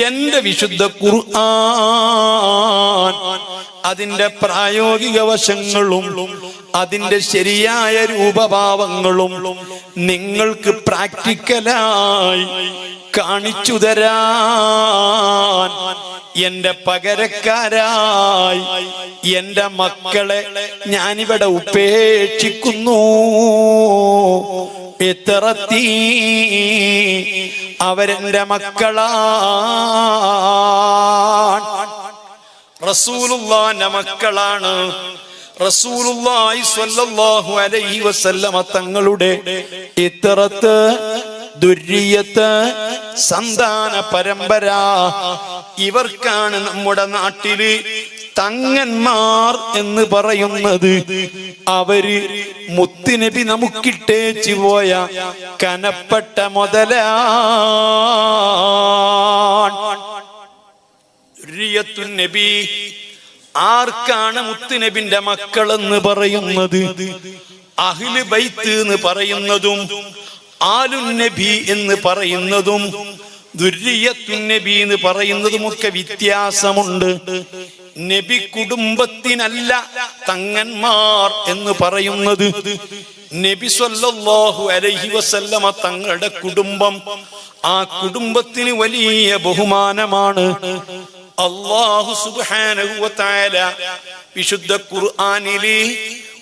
എന്റെ വിശുദ്ധ ഖുർആൻ അതിന്റെ പ്രായോഗിക വശങ്ങളും അതിന്റെ ശരിയായ രൂപഭാവങ്ങളും നിങ്ങൾക്ക് പ്രാക്ടിക്കലായി കാണിച്ചു തരാൻ എന്റെ പകരക്കാരായി എന്റെ മക്കളെ ഞാനിവിടെ ഉപേക്ഷിക്കുന്നു. ഇത്തറത്തീ അവരെന്റെ മക്കളാണ്. റസൂലുള്ളാന്റെ മക്കളാണ്. റസൂലുള്ളാഹി സ്വല്ലല്ലാഹു അലൈഹി വസല്ലമ തങ്ങളുടെ ഇത്തറത്ത് ദുര്യത്ത് സന്താന പരമ്പര ഇവർക്കാണ് നമ്മുടെ നാട്ടിൽ തങ്ങന്മാർ എന്ന് പറയുന്നത്. അവർ മുത്തുനബി നമുക്കിട്ടേച്ചു പോയ കനപ്പെട്ട മുതല നബി ആർക്കാണ് മുത്തുനബിന്റെ മക്കൾ എന്ന് പറയുന്നത്? അഹിൽ ബൈത്ത് എന്ന് പറയുന്നതും ആലുൻ നബി എന്ന് പറയുന്നതും ദുര്രിയത്തുൻ നബി എന്ന് പറയുന്നതുമൊക്കെ വ്യത്യാസമുണ്ട്. നബി കുടുംബത്തിനല്ല തങ്ങന്മാർ എന്ന് പറയുന്നത്. നബി സല്ലല്ലാഹു അലൈഹി വസല്ലമ തങ്ങളുടെ കുടുംബം ആ കുടുംബത്തിന് വലിയ ബഹുമാനമാണ്. അള്ളാഹു സുബ്ഹാനഹു വ തആല വിശുദ്ധ ഖുർആനിലെ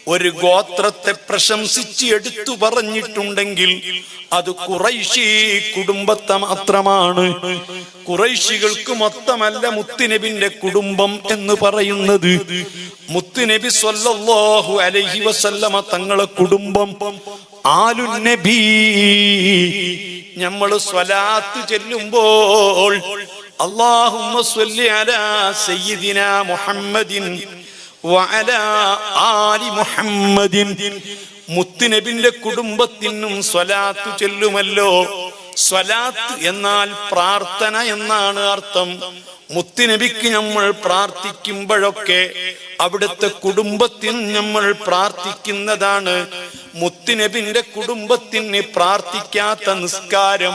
ഒരു ഗോത്രത്തെ പ്രശംസിച്ച് എടുത്തു പറഞ്ഞിട്ടുണ്ടെങ്കിൽ അത് കുറൈശി കുടുംബത്തെ മാത്രമാണ്. കുറൈശികൾക്ക് മൊത്തമല്ല മുത്തുനബിന്റെ കുടുംബം എന്ന് പറയുന്നത്. മുത്തുനബി സ്വല്ലല്ലാഹു അലൈഹി വസല്ലമ തങ്ങളെ കുടുംബം. ആലു നബി. നമ്മൾ സ്വലാത്ത് ചെല്ലുമ്പോൾ അല്ലാഹുമ്മ സ്വല്ലി അലാ സയ്യിദിനാ മുഹമ്മദിൻ ആലി മുഹമ്മദിൻ. മുത്തുനബിന്റെ കുടുംബത്തിനും സ്വലാത്തു ചെല്ലുമല്ലോ. സ്വലാത്ത് എന്നാൽ പ്രാർത്ഥന എന്നാണ് അർത്ഥം. മുത്തുനബിക്ക് നമ്മൾ പ്രാർത്ഥിക്കുമ്പോഴൊക്കെ അവിടുത്തെ കുടുംബത്തിന് നമ്മൾ പ്രാർത്ഥിക്കുന്നതാണ്. മുത്തുനബിന്റെ കുടുംബത്തിന് പ്രാർത്ഥിക്കാത്ത നിസ്കാരം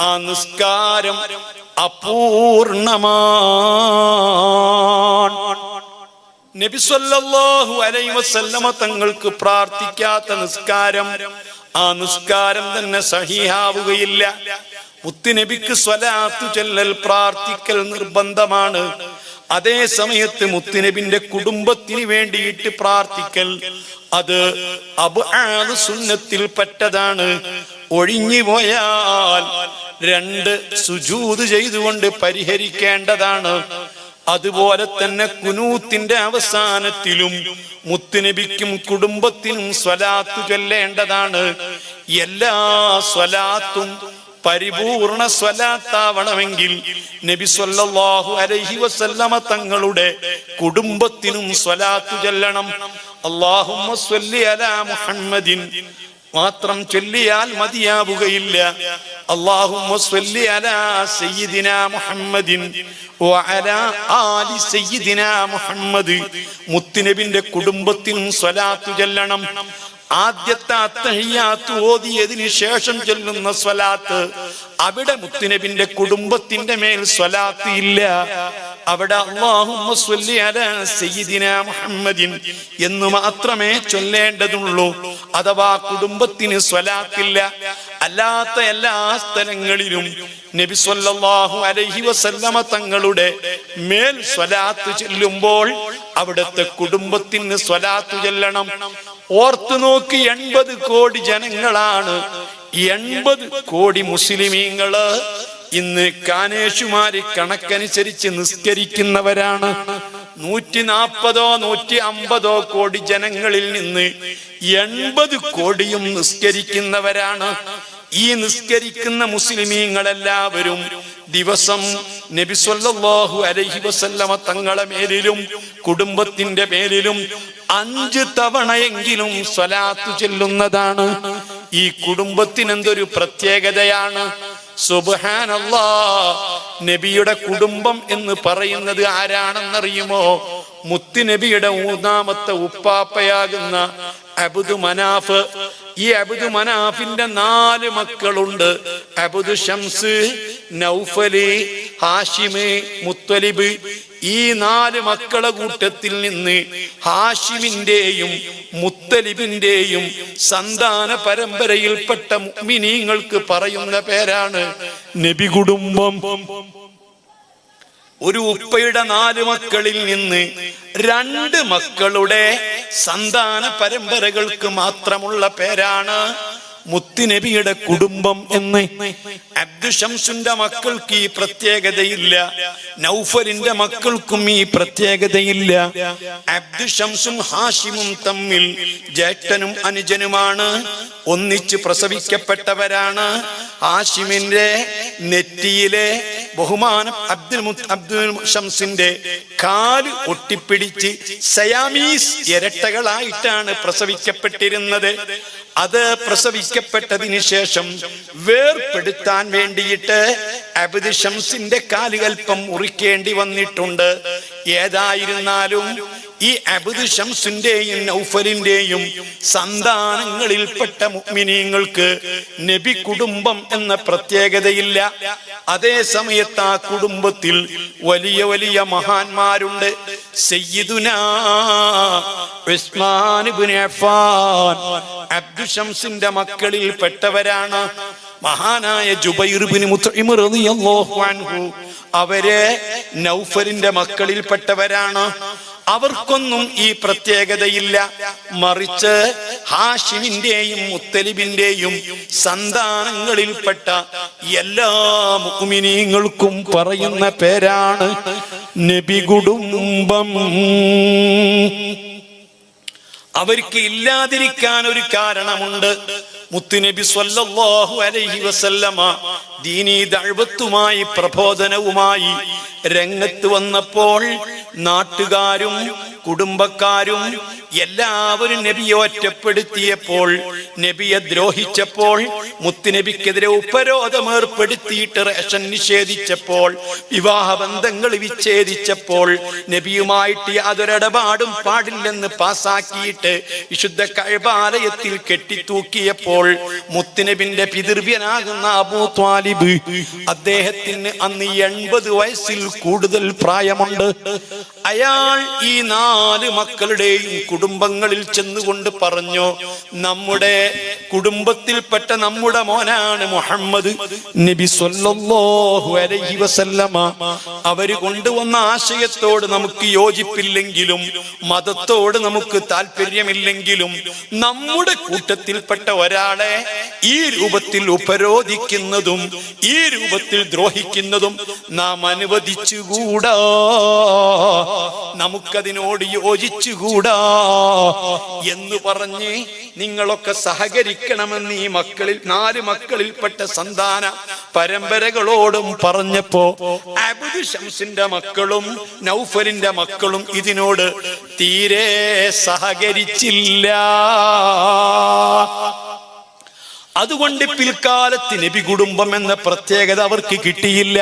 ആ നിസ്കാരം അപൂർണമാണ് നബി അലൈ വസല്ലമ തങ്ങൾക്ക് പ്രാർത്ഥിക്കാത്ത നിസ്കാരം ആ നിസ്കാരം തന്നെ സഹിഹാവുകയില്ല. മുത്തുനബിക്ക് സ്വലാത്തു ചെല്ലൽ പ്രാർത്ഥിക്കൽ നിർബന്ധമാണ്. അതേ സമയത്ത് മുത്തുനബിന്റെ കുടുംബത്തിന് വേണ്ടിയിട്ട് പ്രാർത്ഥിക്കൽ അത് അബ് സുന്നത്തിൽപ്പെട്ടതാണ് ഒഴിഞ്ഞു പോയാൽ രണ്ട് സുജൂത് ചെയ്തുകൊണ്ട് പരിഹരിക്കേണ്ടതാണ്. അതുപോലെ തന്നെ കുനൂത്തിന്റെ അവസാനത്തിലും മുത്തുനബിക്കും കുടുംബത്തിനും സ്വലാത്തു ചൊല്ലേണ്ടതാണ്. എല്ലാ സ്വലാത്തും പരിപൂർണ സ്വലാത്താവണമെങ്കിൽ നബി സല്ലല്ലാഹു അലൈഹി വസല്ലമ തങ്ങളുടെ കുടുംബത്തിനും സ്വലാത്തു ചൊല്ലണം. അല്ലാഹുമ്മ സ്വല്ലി അലാ മുഹമ്മദിൻ മാത്രം ചൊല്ലിയാൽ മതിയാവുകയില്ല. മുത്തുനബിന്റെ കുടുംബത്തിനും സ്വലാത്തു ചൊല്ലണം. ആദ്യത്തെ അത്തഹിയാത്ത് ഓതിയതിന് ശേഷം ചൊല്ലുന്ന സ്വലാത്ത്. അവിടെ മുത്തുനബിന്റെ കുടുംബത്തിന്റെ മേൽ സ്വലാത്ത് ഇല്ല. അവിടെ മുഹമ്മദിൻ എന്ന് മാത്രമേ ചൊല്ലേണ്ടതുള്ളൂ. അഥവാ കുടുംബത്തിന് സ്വലാത്തില്ല. അല്ലാത്ത എല്ലാ സ്ഥലങ്ങളിലും നബി സല്ലല്ലാഹു അലൈഹി വസല്ലമ തങ്ങളുടെ മേൽ സ്വലാത്ത് ചെല്ലുമ്പോൾ അവിടുത്തെ കുടുംബത്തിന് സ്വലാത്ത് ചെല്ലണം. ഓർത്തു നോക്കി എൺപത് കോടി ജനങ്ങളാണ് എൺപത് കോടി മുസ്ലിമീങ്ങൾ ഇന്ന് കാനേഷുമാര് കണക്കനുസരിച്ച് നിസ്കരിക്കുന്നവരാണ്. നൂറ്റി നാൽപ്പതോ നൂറ്റി അമ്പതോ കോടി ജനങ്ങളിൽ നിന്ന് എൺപത് കോടിയും നിസ്കരിക്കുന്നവരാണ്. ഈ നിസ്കരിക്കുന്ന മുസ്ലിമീങ്ങളെല്ലാവരും ദിവസം നബി സല്ലല്ലാഹു അലൈഹി വസല്ലമ തങ്ങളെ മേലിലും കുടുംബത്തിന്റെ മേലിലും അഞ്ച് തവണയെങ്കിലും സ്വലാത്തു ചെല്ലുന്നതാണ്. ഈ കുടുംബത്തിനെന്തൊരു പ്രത്യേകതയാണ്? സുബ്ഹാനല്ലാ. നബിയുടെ കുടുംബം എന്ന് പറയുന്നത് ആരാണെന്നറിയുമോ? മുത്തുനബിയുടെ മൂന്നാമത്തെ ഉപ്പാപ്പയാകുന്ന അബുദു മനാഫ്. ഈ അബുദു മനാഫിന്റെ നാല് മക്കളുണ്ട്. അബുദു ഷംസ് നൗഫലി ഹാഷിമ് മുത്തലിബ് ഈ നാല് മക്കളെ കൂട്ടത്തിൽ നിന്ന് ഹാഷിമിന്റെയും മുത്തലിബിന്റെയും സന്താന പരമ്പരയിൽപ്പെട്ട മിനിങ്ങൾക്ക് പറയുന്ന പേരാണ് നബി കുടുംബം. ഒരു ഉപ്പയുടെ നാല് മക്കളിൽ നിന്ന് രണ്ട് മക്കളുടെ സന്താന പരമ്പരകൾക്ക് മാത്രമുള്ള പേരാണ് മുത്തുനബിയുടെ കുടുംബം എന്ന്. അബ്ദു ഷംസുന്റെ മക്കൾക്ക് ഈ പ്രത്യേകതയില്ല. നൗഫലിന്റെ മക്കൾക്കും ഈ പ്രത്യേകതയില്ല. അബ്ദു ഷംസും ഹാഷിമും തമ്മിൽ ജേട്ടനും അനുജനുമാണ്. ഒന്നിച്ച് പ്രസവിക്കപ്പെട്ടവരാണ്. ഹാഷിമിന്റെ നെറ്റിയിലെ ബഹുമാനം അബ്ദുൽ അബ്ദുൽ ഷംസിന്റെ കാൽ ഒട്ടിപ്പിടിച്ച് സയാമീസ് ഇരട്ടകളായിട്ടാണ് പ്രസവിക്കപ്പെട്ടിരുന്നത്. അത് പ്രസവിക്കപ്പെട്ടതിന് ശേഷം വേർപെടുത്താൻ വേണ്ടിയിട്ട് അബ്ദുൽ ഷംസിന്റെ കാലുകൽപ്പം മുറിക്കേണ്ടി വന്നിട്ടുണ്ട്. ഏതായിരുന്നാലും ഈ അബുദ് ഷംസിന്റെയും നൗഫലിന്റെയും സന്താനങ്ങളിൽപ്പെട്ട മുഗ്മിനീങ്ങൾക്ക് നബി കുടുംബം എന്ന പ്രത്യേകതയില്ല. അതേ സമയത്ത് ആ കുടുംബത്തിൽ വലിയ വലിയ മഹാന്മാരുണ്ട്. സയ്യിദുനാ ഉസ്മാൻ ഇബ്നു അഫ്ഫാൻ. അബ്ദു ഷംസിന്റെ മക്കളിൽ പെട്ടവരാണ് മഹാനായ ജുബൈർ മുത്തഇം റളിയല്ലാഹു അൻഹു. അവരെ നൗഫലിന്റെ മക്കളിൽപ്പെട്ടവരാണ്. അവർക്കൊന്നും ഈ പ്രത്യേകതയില്ല. മറിച്ച് ഹാഷിമിന്റെയും മുത്തലിബിന്റെയും സന്താനങ്ങളിൽപ്പെട്ട എല്ലാ മുഅ്മിനീങ്ങൾക്കും പറയുന്ന പേരാണ് നബി കുടുംബം അവർക്ക് ഇല്ലാതിരിക്കാൻ ഒരു കാരണമുണ്ട്. മുത്തുനബി സ്വല്ലല്ലാഹു അലൈഹി വസല്ലമ ദീനീ ദഅവത്തുമായി പ്രബോധനവുമായി രംഗത്ത് വന്നപ്പോൾ നാട്ടുകാരും കുടുംബക്കാരും എല്ലാവരും നബിയെ ഒറ്റപ്പെടുത്തിയപ്പോൾ നബിയെ ദ്രോഹിച്ചപ്പോൾ മുത്തുനബിക്കെതിരെ ഉപരോധം ഏർപ്പെടുത്തിയിട്ട് റേഷൻ നിഷേധിച്ചപ്പോൾ വിവാഹ ബന്ധങ്ങൾ വിച്ഛേദിച്ചപ്പോൾ നബിയുമായിട്ട് യാതൊരിടപാടും പാടില്ലെന്ന് പാസാക്കിയിട്ട് വിശുദ്ധ കഴബാലയത്തിൽ കെട്ടിത്തൂക്കിയപ്പോൾ മുത്തുനബിന്റെ പിതൃവ്യനാകുന്ന അബൂ ത്വാലിബ് അദ്ദേഹത്തിന് അന്ന് എൺപത് വയസ്സിൽ കൂടുതൽ പ്രായമുണ്ട്. അയാൾ ഈ നാല് മക്കളുടെയും കുടുംബങ്ങളിൽ ചെന്നുകൊണ്ട് പറഞ്ഞു നമ്മുടെ കുടുംബത്തിൽപ്പെട്ട നമ്മുടെ മോനാണ് മുഹമ്മദ് നബി അലൈഹി വസല്ലമ. അവർ കൊണ്ടുവന്ന ആശയത്തോട് നമുക്ക് യോജിപ്പില്ലെങ്കിലും മതത്തോട് നമുക്ക് താല്പര്യമില്ലെങ്കിലും നമ്മുടെ കൂട്ടത്തിൽപ്പെട്ട ഒരാളെ ഈ രൂപത്തിൽ ഉപരോധിക്കുന്നതും ഈ രൂപത്തിൽ ദ്രോഹിക്കുന്നതും നാം അനുവദിച്ചുകൂടാ. നമുക്കതിനോട് യോജിച്ചുകൂടാ. എന്ന് പറഞ്ഞ് നിങ്ങളൊക്കെ സഹകരിക്കണമെന്ന് ഈ മക്കളിൽ നാല് മക്കളിൽപ്പെട്ട സന്താന പരമ്പരകളോടും പറഞ്ഞപ്പോ അബുദ് ഷംസിന്റെ മക്കളും നൗഫലിന്റെ മക്കളും ഇതിനോട് തീരെ സഹകരിച്ചില്ല. അതുകൊണ്ട് പിൽക്കാലത്ത് നബി കുടുംബം എന്ന പ്രത്യേകത അവർക്ക് കിട്ടിയില്ല.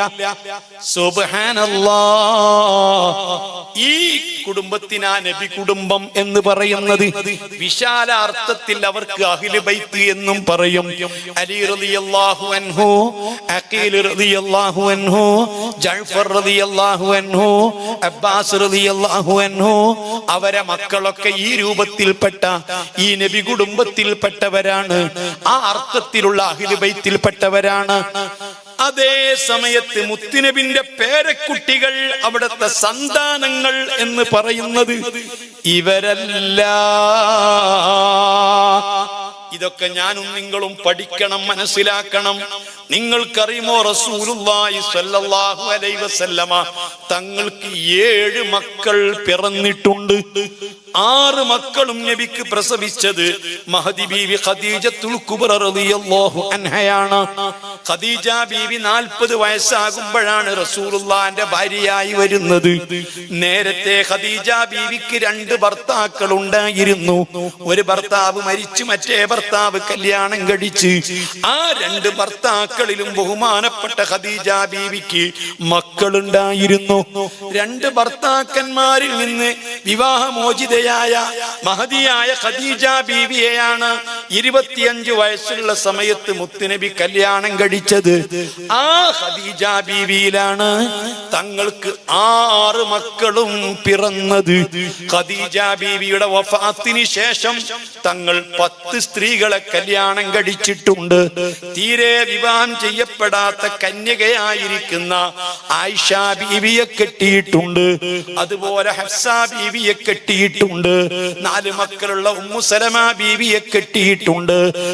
സുബ്ഹാനല്ലാ ഈ കുടുംബത്തിനാ നബി കുടുംബം എന്ന് പറയുന്നത്. വിശാല അർത്ഥത്തിൽ അവർക്ക് അഖില ബൈത്ത് എന്നും പറയും. അലി റളിയല്ലാഹു അൻഹു അഖീൽ റളിയല്ലാഹു അൻഹു ജഅഫർ റളിയല്ലാഹു അൻഹു അബ്ബാസ് റളിയല്ലാഹു അൻഹു അവരെ മക്കളൊക്കെ ഈ രൂപത്തിൽപ്പെട്ട ഈ നബി കുടുംബത്തിൽപ്പെട്ടവരാണ്. ആ അർത്ഥത്തിലുള്ള അഹിലുബൈത്തിൽപ്പെട്ടവരാണ്. അതേ സമയത്ത് മുത്തുനബിന്റെ പേരക്കുട്ടികൾ അവിടുത്തെ സന്താനങ്ങൾ എന്ന് പറയുന്നത് ഇവരല്ല. ഇതൊക്കെ ഞാനും നിങ്ങളും പഠിക്കണം മനസ്സിലാക്കണം. നിങ്ങൾക്കറിയുമോ റസൂലുള്ളാഹി സ്വല്ലല്ലാഹു അലൈഹി വസല്ലമ തങ്ങൾക്ക് ഏഴ് മക്കൾ പിറന്നിട്ടുണ്ട്. ആറ് മക്കളും നബിക്ക് പ്രസവിച്ചത് മഹദി ബീവി ഖദീജത്തുൽ കുബ്ര റളിയല്ലാഹു അൻഹയാണ്. ഖദീജ ബീവി നാൽപ്പത് വയസ്സാകുമ്പോഴാണ് റസൂലുള്ളാന്റെ ഭാര്യയായി വരുന്നത്. നേരത്തെ ഖദീജ ബീവിക്ക് രണ്ട് ഭർത്താക്കൾ ഉണ്ടായിരുന്നു ഒരു ഭർത്താവ് മരിച്ചു മറ്റേ ഭർത്താവ് കല്യാണം കഴിച്ച്. ആ രണ്ട് ഭർത്താക്കളിലും ബഹുമാനപ്പെട്ട ഖദീജ ബീവിക്ക് മക്കളുണ്ടായിരുന്നു. രണ്ട് ഭർത്താക്കന്മാരിൽ നിന്ന് വിവാഹമോചിതയായി കന്യകയായ മഹതിയായ ഖദീജ ബീവിയെയാണ് ഇരുപത്തിയഞ്ച് വയസ്സുള്ള സമയത്ത് മുത്തുനബി കല്യാണം കഴിച്ചത്. ആ ഹദീജ ബീവിയിലാണ് തങ്ങൾക്ക് ആറ് മക്കളും പിറന്നത്. ഖദീജ ബീവിയുടെ വഫാത്തിന് ശേഷം തങ്ങൾ പത്ത് സ്ത്രീകളെ കല്യാണം കഴിച്ചിട്ടുണ്ട്. തീരെ വിവാഹം ചെയ്യപ്പെടാത്ത കന്യകയായിരിക്കുന്ന ആയിഷ ബീവിയെ കെട്ടിയിട്ടുണ്ട്. അതുപോലെ ഹഫ്സ ബീവിയെ കെട്ടിയിട്ടുണ്ട്. നാല് മക്കളുള്ള ഉമ്മു സലമ ബീവിയെ കെട്ടിയിട്ടുണ്ട്.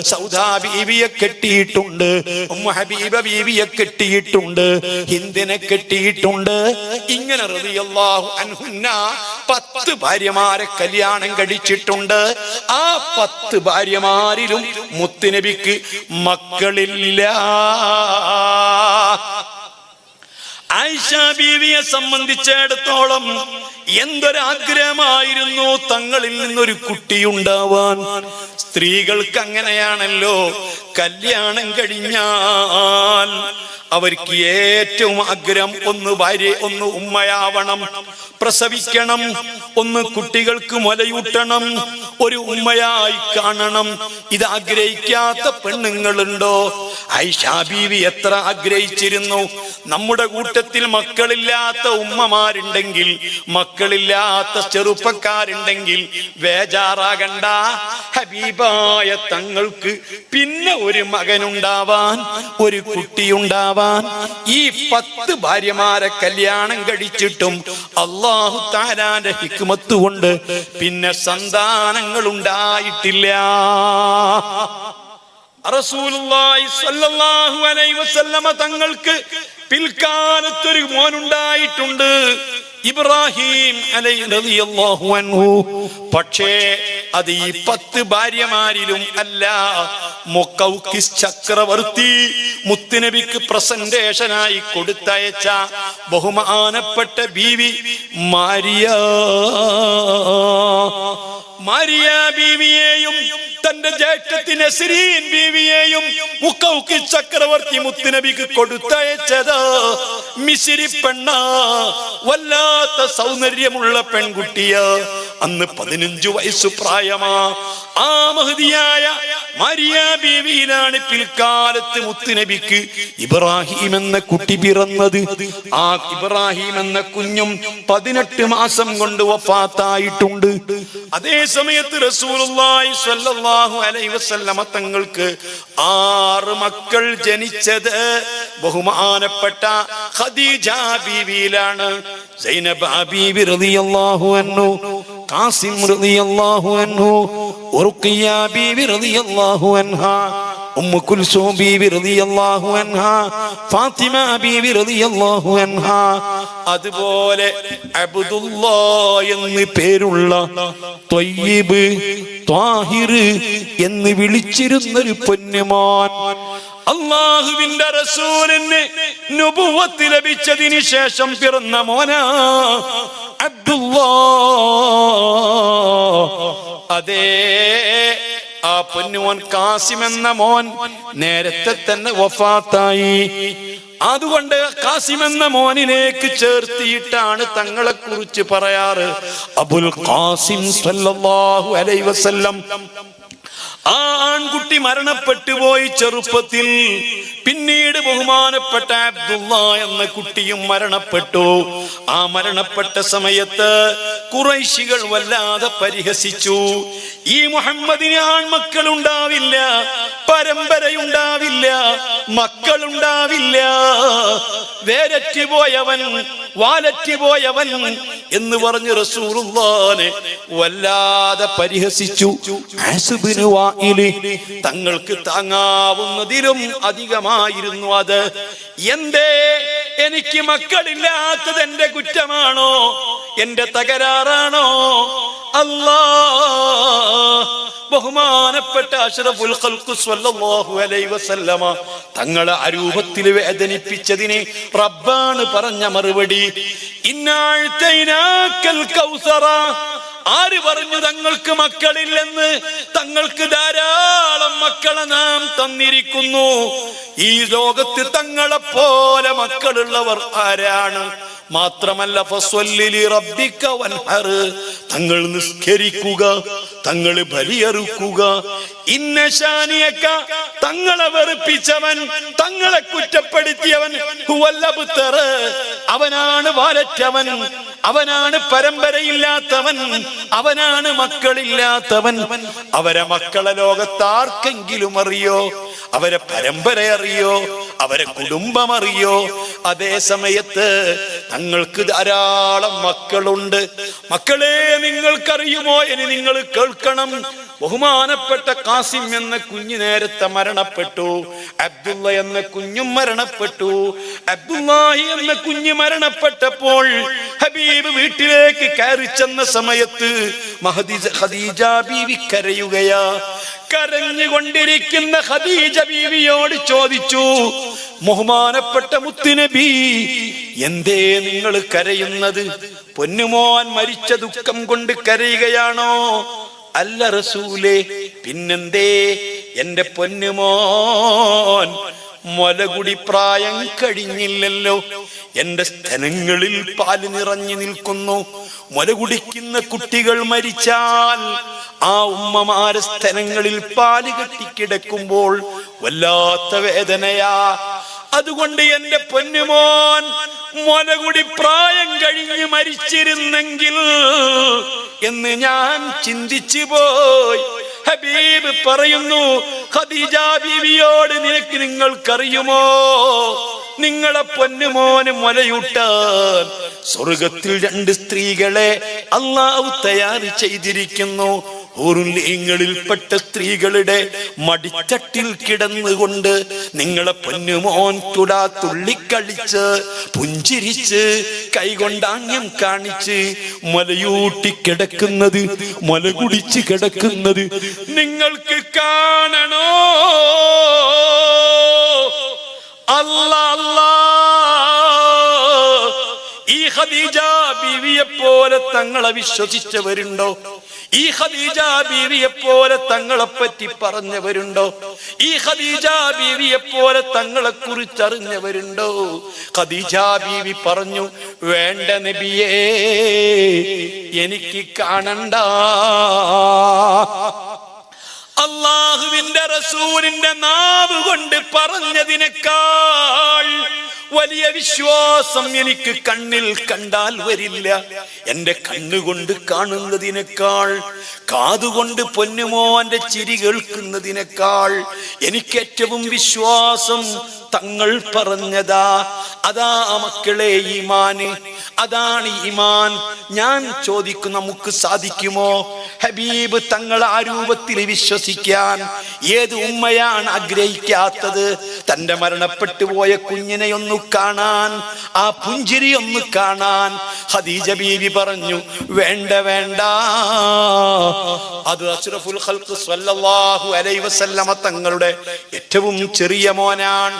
സൗദാ ബീവിയെ കെട്ടിയിട്ടുണ്ട്. ഉമ്മു ഹബീബ ബീവിയെ കെട്ടിയിട്ടുണ്ട്. ഹിന്ദിനെ കെട്ടിയിട്ടുണ്ട്. ഇങ്ങനെ റളിയല്ലാഹു അൻഹുന്ന പത്ത് ഭാര്യമാരെ കല്യാണം കഴിച്ചിട്ടുണ്ട്. ആ പത്ത് ഭാര്യമാരിലും മുത്തുനബിക്ക് മക്കളില്ല. ആയിഷ ബീവിയെ സംബന്ധിച്ചിടത്തോളം എന്തൊരാഗ്രഹമായിരുന്നു തങ്ങളിൽ നിന്നൊരു കുട്ടിയുണ്ടാവാൻ? സ്ത്രീകൾക്ക് അങ്ങനെയാണല്ലോ കല്യാണം കഴിഞ്ഞാൽ അവർക്ക് ഏറ്റവും ആഗ്രഹം ഒന്ന് ഭാര്യ ഒന്ന് ഉമ്മയാവണം. പ്രസവിക്കണം ഒന്ന് കുട്ടികൾക്ക് മുലയൂട്ടണം ഒരു ഉമ്മയായി കാണണം. ഇത് ആഗ്രഹിക്കാത്ത പെണ്ണുങ്ങളുണ്ടോ? ഐഷാ ബീവി എത്ര ആഗ്രഹിച്ചിരുന്നു? നമ്മുടെ കൂട്ടത്തിൽ മക്കളില്ലാത്ത ഉമ്മമാരുണ്ടെങ്കിൽ മക്കളില്ലാത്ത ചെറുപ്പക്കാരുണ്ടെങ്കിൽ വേജാറാകണ്ട. ഹബീബായ തങ്ങൾക്ക് പിന്നെ ഒരു മകനുണ്ടാവാൻ ഒരു കുട്ടിയുണ്ടാവാൻ ഈ പത്ത് ഭാര്യമാരെ കല്യാണം കഴിച്ചിട്ടും അള്ളാഹു താരാന്റെ ഹിക്മത്ത് കൊണ്ട് പിന്നെ സന്താനങ്ങൾ ഉണ്ടായിട്ടില്ല റസൂലുള്ളാഹി സ്വല്ലല്ലാഹു അലൈഹി വസല്ലമ തങ്ങൾക്ക് പിൽക്കാലത്തൊരു മോനുണ്ടായിട്ടുണ്ട്. ഇബ്രാഹിം അലൈഹു പക്ഷേ അത് ഈ പത്ത് ഭാര്യമാരിലും അല്ല. മൊക്കൗക്കിസ് ചക്രവർത്തി മുത്തുനബിക്ക് പ്രസന്റേഷനായി കൊടുത്തയച്ച ബഹുമാനപ്പെട്ട ബീവി മാരിയ. മാരിയ ബീവിയെയും തന്റെ ജേഷ്ഠത്തിന് നസ്രീൻ ബീവിയെയും മുക്കൗക്കി ചക്രവർത്തി മുത്തുനബിക്ക് കൊടുത്തയച്ചത്. മിസിരി പെണ്ണ വല്ലാത്ത സൗന്ദര്യമുള്ള പെൺകുട്ടിയ. അന്ന് പതിനഞ്ചു വയസ്സ് പ്രായമാ. ആ മഹതിയായ മരിയ ബീവിയിലാണ് പിൽക്കാലത്ത് മുത്തുനബിക്ക് ഇബ്രാഹിം എന്ന കുട്ടി പിറന്നത്. ആ ഇബ്രാഹിം എന്ന കുഞ്ഞും പതിനെട്ട് മാസം കൊണ്ട് വഫാത്തായിട്ടുണ്ട്. അതേ സമയത്ത് റസൂലുള്ളാഹി സ്വല്ലല്ലാഹു അലൈഹി വസല്ലമ തങ്ങൾക്ക് ആറ് മക്കൾ ജനിച്ചത്. ബഹുമാനപ്പെട്ട ഖദീജ ബീവിയിലാണ്. സൈനബ ബീവി റളിയല്ലാഹു അൻഹു കാസിം റളിയല്ലാഹു അൻഹു ഉറുഖിയ ബീവി റളിയല്ലാഹു അൻഹാ ഉമ്മു കുൽസൂം ബീവി റളിയല്ലാഹു അൻഹാ ഫാത്തിമ ബീവി റളിയല്ലാഹു അൻഹാ. അതുപോലെ അബ്ദുല്ലാ എന്ന് പേരുള്ള ത്വയ്യിബ് ത്വാഹിർ എന്ന് വിളിച്ചിരുന്നൊരു പൊന്നുമാൻ. അള്ളാഹുവിന്റെ റസൂലിന് നുബുവത്ത് ലഭിച്ചതിന് ശേഷം പിറന്ന മോന അബ്ദുല്ലാ. അതേ ആ പൊന്നുമോൻ കാസിം എന്ന മോൻ നേരത്തെ തന്നെ വഫാത്തായി. അതുകൊണ്ട് കാസിം എന്ന മോനിലേക്ക് ചേർത്തിയിട്ടാണ് തങ്ങളെ കുറിച്ച് പറയാറ്. അബുൽ കാസിം സല്ലല്ലാഹു അലൈഹി വസല്ലം ആ ആൺകുട്ടി മരണപ്പെട്ടു പോയി ചെറുപ്പത്തിൽ. പിന്നീട് ബഹുമാനപ്പെട്ട അബ്ദുള്ള എന്ന കുട്ടിയും മരണപ്പെട്ടു. ആ മരണപ്പെട്ട സമയത്ത് കുറൈശികൾ വല്ലാതെ പരിഹസിച്ചു. ഈ മുഹമ്മദിന് ആൺമക്കൾ ഉണ്ടാവില്ല പരമ്പരയുണ്ടാവില്ല മക്കളുണ്ടാവില്ല. വേരറ്റ് പോയവൻ വാലറ്റ് പോയവൻ എന്ന് പറഞ്ഞ് റസൂറുള്ളാനെ വല്ലാതെ പരിഹസിച്ചു. തങ്ങൾക്ക് താങ്ങാവുന്നതിലും അധികമായിരുന്നു അത്. എന്തേ എനിക്ക് മക്കളില്ലാത്തത് എന്റെ കുറ്റമാണോ? എന്റെ തകരാറാണോ? അല്ലാ ബഹുമാനപ്പെട്ട അഷറഫുൽ അലൈഹി വസല്ലമ തങ്ങളെ അരൂപത്തിൽ വേദനിപ്പിച്ചതിന് റബ്ബാണ് പറഞ്ഞ മറുപടി. കൗസറ. ആര് പറഞ്ഞു തങ്ങൾക്ക് മക്കളില്ലെന്ന്? തങ്ങൾക്ക് ധാരാളം മക്കളെ നാം തന്നിരിക്കുന്നു. ഈ ലോകത്ത് തങ്ങളെ പോലെ മക്കളുള്ളവർ ആരാണ്? മാത്രമല്ല തങ്ങൾ നിസ്കരിക്കുക തങ്ങൾ ബലിയറുക്കുക. ഇന്ന ശാനിയക്ക തങ്ങളെ വെറുപ്പിച്ചവൻ തങ്ങളെ കുറ്റപ്പെടുത്തിയവൻ. അവനാണ് വാലറ്റവൻ. അവനാണ് പരമ്പരയില്ലാത്തവൻ. അവനാണ് മക്കളില്ലാത്തവൻ. അവരെ മക്കളെ ലോകത്താർക്കെങ്കിലും അറിയോ? അവരെ പരമ്പര അറിയോ? അവരെ കുടുംബം അറിയോ അതേ സമയത്ത് തങ്ങൾക്ക് ധാരാളം മക്കളുണ്ട്. മക്കളെ നിങ്ങൾക്കറിയുമോ ഇനി നിങ്ങൾ കേൾക്കണം. ബഹുമാനപ്പെട്ട കാസിം എന്ന കുഞ്ഞു നേരത്തെ മരണപ്പെട്ടു. അബ്ദുള്ള എന്ന കുഞ്ഞും മരണപ്പെട്ടു. അബ്ദുല്ലാഹി എന്ന കുഞ്ഞ് മരണപ്പെട്ടപ്പോൾ ഹബീബ് വീട്ടിലേക്ക് കയറി ചെന്ന സമയത്ത് ഖദീജ ബീവി കരയുകയാ. കരഞ്ഞുകൊണ്ടിരിക്കുന്ന ഖദീജ ബീവിയോട് ചോദിച്ചു ബഹുമാനപ്പെട്ട മുത്തുനബി എന്തേ നിങ്ങൾ കരയുന്നത്? പൊന്നുമോൻ മരിച്ച ദുഃഖം കൊണ്ട് കരയുകയാണോ? അല്ല റസൂലേ പിന്നെന്തേ? എന്റെ പൊന്നുമോൻ മുലകുടി പ്രായം കഴിഞ്ഞില്ലല്ലോ. എന്റെ സ്ഥലങ്ങളിൽ പാൽ നിറഞ്ഞു നിൽക്കുന്നു. മുല കുടിക്കുന്ന കുട്ടികൾ മരിച്ചാൽ ആ ഉമ്മമാരെ സ്ഥലങ്ങളിൽ പാൽ കെട്ടിക്കിടക്കുമ്പോൾ വല്ലാത്ത വേദനയാ. അതുകൊണ്ട് എന്റെ പൊന്നുമോൻ മുലകുടി പ്രായം കഴിഞ്ഞ് മരിച്ചിരുന്നെങ്കിൽ എന്ന് ഞാൻ ചിന്തിച്ചു പോയി ഹബീബ് പറയുന്നു ഖദീജ ബീവിയോട് നിനക്ക് നിങ്ങൾക്കറിയുമോ? നിങ്ങളെ പൊന്നുമോന് മുലയൂട്ടാൻ സ്വർഗത്തിൽ രണ്ട് സ്ത്രീകളെ അള്ളാഹു തയ്യാർ ചെയ്തിരിക്കുന്നു. ൂറുലിങ്ങളിൽപ്പെട്ട സ്ത്രീകളുടെ മടിച്ചട്ടിൽ കിടന്നുകൊണ്ട് നിങ്ങളെ പൊന്നുമോൻ തുടാ തുള്ളിക്കളിച്ച് പുഞ്ചിരിച്ച് കൈകൊണ്ടാണ്യം കാണിച്ച് മലയൂട്ടി കിടക്കുന്നത് മല കുടിച്ച് കിടക്കുന്നത് നിങ്ങൾക്ക് കാണണോ? അല്ല അല്ലാ. ഈ ഹദീജ ബീവിയെ പോലെ തങ്ങളെ വിശ്വസിച്ചവരുണ്ടോ? ഈ ഖദീജ ബീവിയെ പോലെ തങ്ങളെ പറ്റി പറഞ്ഞവരുണ്ടോ? ഈ ഖദീജ ബീവിയെ പോലെ തങ്ങളെ കുറിച്ച് അറിഞ്ഞവരുണ്ടോ ഖദീജ ബീവി പറഞ്ഞു വേണ്ട നബിയേ എനിക്ക് കാണണ്ട. അള്ളാഹുവിന്റെ റസൂലിന്റെ നാവ് കൊണ്ട് പറഞ്ഞതിനേക്കാൾ വലിയ വിശ്വാസം എനിക്ക് കണ്ണിൽ കണ്ടാൽ വരില്ല. എന്റെ കണ്ണുകൊണ്ട് കാണുന്നതിനേക്കാൾ കാതുകൊണ്ട് പൊന്നുമോന്റെ ചിരി കേൾക്കുന്നതിനേക്കാൾ എനിക്ക് ഏറ്റവും വിശ്വാസം തങ്ങൾ പറഞ്ഞതാ. അതാ മക്കളെ ഈമാന് അതാണ് ഈമാൻ. ഞാൻ ചോദിക്കും നമുക്ക് സാധിക്കുമോ? ഹബീബ് തങ്ങൾ ആ രൂപത്തിൽ വിശ്വസിക്കാൻ ഏത് ഉമ്മയാണ് ആഗ്രഹിക്കാത്തത്? തന്റെ മരണപ്പെട്ടു പോയ കുഞ്ഞിനെ ഒന്ന് കാണാൻ ആ പുഞ്ചിരി ഒന്ന് കാണാൻ ഹദീജ ബീവി പറഞ്ഞു വേണ്ട വേണ്ട. അത് അഷ്റഫുൽ അലൈഹി വസല്ലമ തങ്ങളുടെ ഏറ്റവും ചെറിയ മോനാണ്.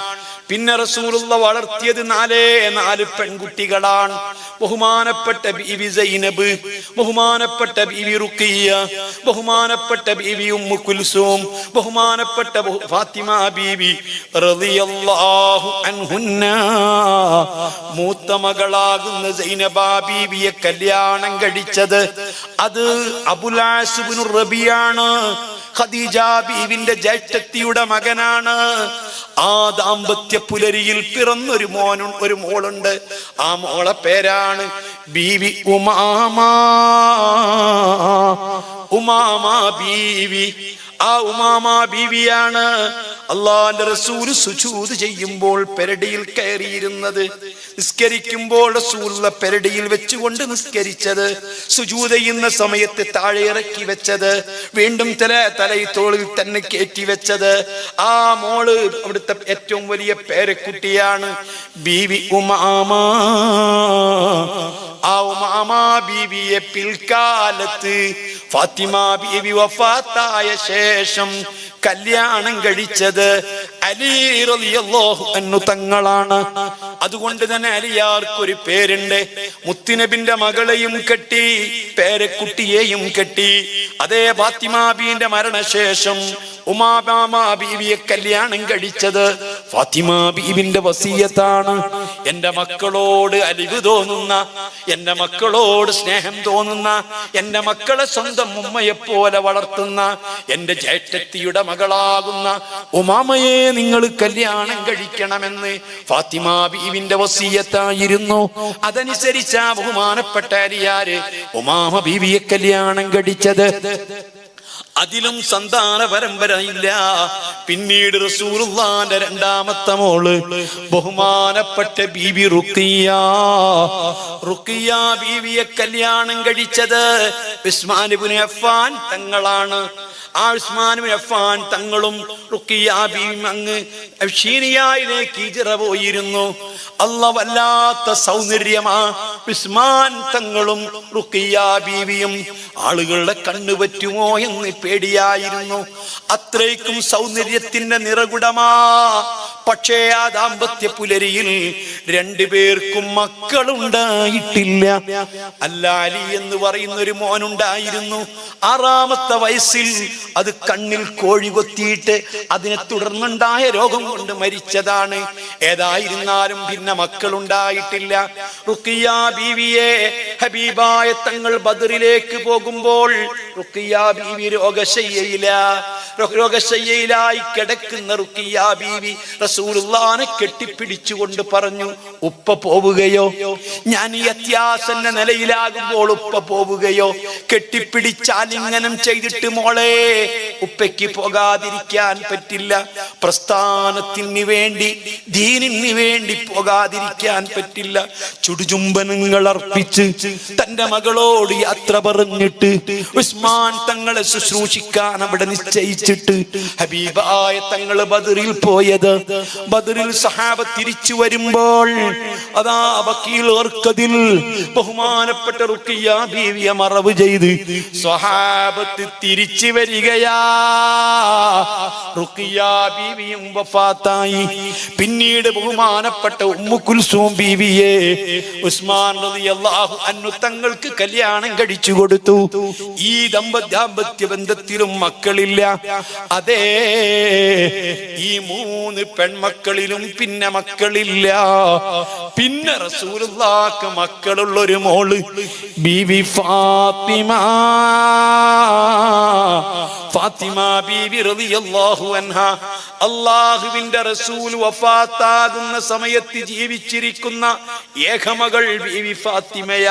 പിന്നെ റസൂലുള്ള വളർത്തിയത് നാലേ നാല് പെൺകുട്ടികളാണ്. ബഹുമാനപ്പെട്ട ബീവി സൈനബ് ബഹുമാനപ്പെട്ട ബീവി റുക്കിയ ബഹുമാനപ്പെട്ട ബീവി ഉമ്മു കുൽസൂം ബഹുമാനപ്പെട്ട ബഹു- ഫാത്തിമ ബീവി റളിയല്ലാഹു അൻഹുന്ന. മൂത്ത മകളാകുന്ന സൈനബ ബീവിയെ കല്യാണം കഴിച്ചത് അത് അബുലാസുബിനു റബിയാണ്. ഖദീജ ബീവിന്റെ ജ്യേഷ്ഠത്തിയുടെ മകനാണ്. ആ ദാമ്പത്യ പുലരിയിൽ പിറന്നൊരു മോനും ഒരു മോളുണ്ട്. ആ മോളെ പേരാണ് ബീവി ഉമാമ. ഉമാമ ബീവി. ആ ഉമാമ ബീവിയാണ്. അള്ളാന്റെ റസൂൽ സുജൂത് ചെയ്യുമ്പോൾ പെരടിയിൽ കയറിയിരുന്നത്. നിസ്കരിക്കുമ്പോൾ റസൂലുള്ള പെരടിയിൽ വെച്ചുകൊണ്ട് നിസ്കരിച്ചത്. സുജൂത് ചെയ്യുന്ന സമയത്ത് താഴെ ഇറക്കി വെച്ചത്. വീണ്ടും തല തലയിത്തോളിൽ തന്നെ കയറ്റി വെച്ചത്. ആ മോൾ അവിടുത്തെ ഏറ്റവും വലിയ പേരക്കുട്ടിയാണ് ബീവി ഉമാമ. ആ ഉമാമ ബീവിയെ പിൽക്കാലത്ത് ഫാത്തിമ ബീവി വഫാത്തായ ശേഷം കല്യാണം കഴിച്ചത് അലി റളിയല്ലാഹു അൻഹു തങ്ങളാണ്. അതുകൊണ്ട് തന്നെ അലിയാർക്കൊരു പേരുണ്ട്. മുത്തിനബിന്റെ മകളെയും കെട്ടി പേരക്കുട്ടിയെയും കെട്ടി. അതേ ഫാത്തിമാബീന്റെ മരണശേഷം ഉമാബാമാ ബീവിയെ കല്യാണം കഴിച്ചത് ഫാത്തിമ ബീവിന്റെ വസീയത്താണ്. എന്റെ മക്കളോട് അലിവ് തോന്നുന്ന എന്റെ മക്കളോട് സ്നേഹം തോന്നുന്ന എന്റെ മക്കളെ സ്വന്തം ഉമ്മയെപ്പോലെ വളർത്തുന്ന എന്റെ ജ്യേഷ്ഠത്തിയുടെ മകളാകുന്ന ഉമാമയെ നിങ്ങൾ കല്യാണം കഴിക്കണമെന്ന് ഫാത്തിമ ബീവിന്റെ വസീയത്തായിരുന്നു. അതനുസരിച്ച ബഹുമാനപ്പെട്ട അരിയാര് ഉമാമ ബീവിയെ കല്യാണം കഴിച്ചത്. അതിലും സന്താന പരമ്പരയില്ല. പിന്നീട് റസൂലുള്ളാന്റെ രണ്ടാമത്തെ മോൾ ബഹുമാനപ്പെട്ട ബീവി റുക്കിയ റുക്കിയ ബീവിയെ കല്യാണം കഴിച്ചത് അഫ്ഫാൻ തങ്ങളാണ്. ആ ഉസ്മാൻ ഇബ്നു അഫ്ഫാൻ തങ്ങളും റുക്കിയ ബീവിയും അങ്ങ് ഷീനിയായിലേക്ക് ഹിജ്റ പോയിരുന്നു. അല്ല വല്ലാത്ത സൗന്ദര്യമാ ഉസ്മാൻ തങ്ങളും റുക്കിയ ബീവിയും ആളുകളുടെ കണ്ണു പറ്റുമോ എന്ന് പേടിയായിരുന്നു. അത്രയ്ക്കും സൗന്ദര്യത്തിന്റെ നിറകുടമാ. പക്ഷേ ആ ദാമ്പത്യ പുലരിയിൽ രണ്ടുപേർക്കും മക്കളുണ്ടായിട്ടില്ല. അല്ലാലി എന്ന് പറയുന്ന ഒരു മോനുണ്ടായിരുന്നു. ആറാമത്തെ വയസ്സിൽ അത് കണ്ണിൽ കോഴി കൊത്തിയിട്ട് അതിനെ തുടർന്നുണ്ടായ രോഗം കൊണ്ട് മരിച്ചതാണ്. ഏതായിരുന്നാലും പിന്നെ മക്കളുണ്ടായിട്ടില്ല. റുക്കിയ ബീവിയെ ഹബീബായ തങ്ങൾ ബദറിലേക്ക് പോകുമ്പോൾ റുക്കിയ ബീവി രോഗശയ്യയില രോഗശയ്യയിലായി കിടക്കുന്ന റുക്കിയ ബീവി റസൂലുള്ളാനെ കെട്ടിപ്പിടിച്ചുകൊണ്ട് പറഞ്ഞു ഉപ്പ പോവുകയോ? ഞാൻ ഈ അത്യാസന്ന നിലയിലാകുമ്പോൾ ഉപ്പ പോവുകയോ? കെട്ടിപ്പിടിച്ചാലിംഗനം ചെയ്തിട്ട് മോളെ ഉപ്പയ്ക്ക് പോകാതിരിക്കാൻ പറ്റില്ല. പ്രസ്ഥാനത്തിന് വേണ്ടി ദീനിന് വേണ്ടി പോകാതിരിക്കാൻ പറ്റില്ല. ചുടുചുംബനങ്ങൾ അർപ്പിച്ച് തന്റെ മകളോട് യാത്ര പറഞ്ഞിട്ട് ഉസ്മാൻ തങ്ങളെ ശുശ്രൂഷിക്കാൻ അവിടെ നിശ്ചയിച്ചിട്ട് ഹബീബായ തങ്ങൾ ബദറിൽ പോയത്. ബദറിൽ സഹാബ തിരിച്ചു വരുമ്പോൾ അതാ ഓർക്കതിൽ ബഹുമാനപ്പെട്ട റുക്കിയ ബീവിയെ മറവ് ചെയ്ത് സ്വഹാബത്ത് തിരിച്ചു വരികയാ. വഫാത്തായി. പിന്നീട് ബഹുമാനപ്പെട്ട ഉമ്മു ബീവിയെ ഉസ്മാൻ അൻഹു തങ്ങൾക്ക് കല്യാണം കഴിച്ചു കൊടുത്തു. ഈ ദമ്പത്യാമ്പത്യ ബന്ധത്തിലും മക്കളില്ല. അതേ ഈ മൂന്ന് പെൺമക്കളിലും പിന്നെ മക്കളില്ല. പിന്നെ റസൂലുള്ളാക്ക് മക്കളുള്ള ഒരു മോൾ ബീവി ഫാത്തിമ. ഫാത്തിമ ബീവി റളിയല്ലാഹു അൻഹ. അള്ളാഹുവിന്റെ റസൂൽ വഫാത്താകുന്ന സമയത്ത് ജീവിച്ചിരിക്കുന്ന ഏകമകൾ ബീവി ഫാത്തിമയ.